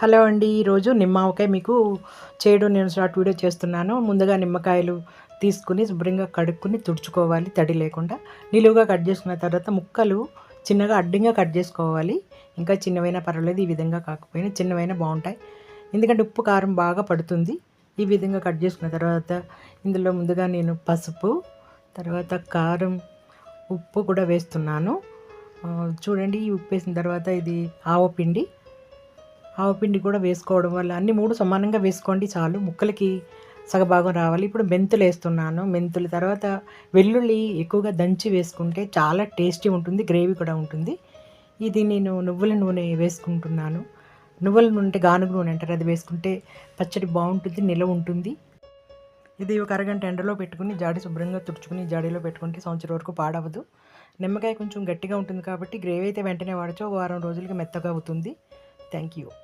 Hello అండి ఈరోజు నిమ్మకాయ మీకు చేయడం నేను షార్ట్ వీడియో చేస్తున్నాను. ముందుగా నిమ్మకాయలు తీసుకుని శుభ్రంగా కడుక్కుని తుడుచుకోవాలి తడి లేకుండా. నిలువుగా కట్ చేసుకున్న తర్వాత ముక్కలు చిన్నగా అడ్డంగా కట్ చేసుకోవాలి. ఇంకా చిన్నవైనా పర్వాలేదు ఈ విధంగా కాకపోయినా చిన్నవైనా బాగుంటాయి. ఎందుకంటే ఉప్పు కారం బాగా పడుతుంది. ఈ విధంగా కట్ చేసుకున్న తర్వాత ఇందులో ముందుగా నేను పసుపు తర్వాత కారం ఉప్పు కూడా వేస్తున్నాను. చూడండి ఈ ఉప్పు వేసిన తర్వాత ఇది ఆవపిండి. ఆవపిండి కూడా వేసుకోవడం వల్ల అన్ని మూడు సమానంగా వేసుకోండి చాలు. ముక్కలకి సగభాగం రావాలి. ఇప్పుడు మెంతులు వేస్తున్నాను. మెంతుల తర్వాత వెల్లుల్లి ఎక్కువగా దంచి వేసుకుంటే చాలా టేస్టీ ఉంటుంది గ్రేవీ కూడా ఉంటుంది. ఇది నేను నువ్వుల నూనె వేసుకుంటున్నాను. నువ్వుల నూనె గానుగ నూనె అంటారు. అది వేసుకుంటే పచ్చడి బాగుంటుంది నిలవ ఉంటుంది. ఇది ఒక అరగంట ఎండలో పెట్టుకుని జాడి శుభ్రంగా తుడుచుకుని జాడీలో పెట్టుకుంటే సంవత్సరం వరకు పాడవదు. నిమ్మకాయ కొంచెం గట్టిగా ఉంటుంది కాబట్టి గ్రేవీ అయితే వెంటనే వాడచ్చు. ఒక వారం రోజులకి మెత్తగా అవుతుంది. Thank you.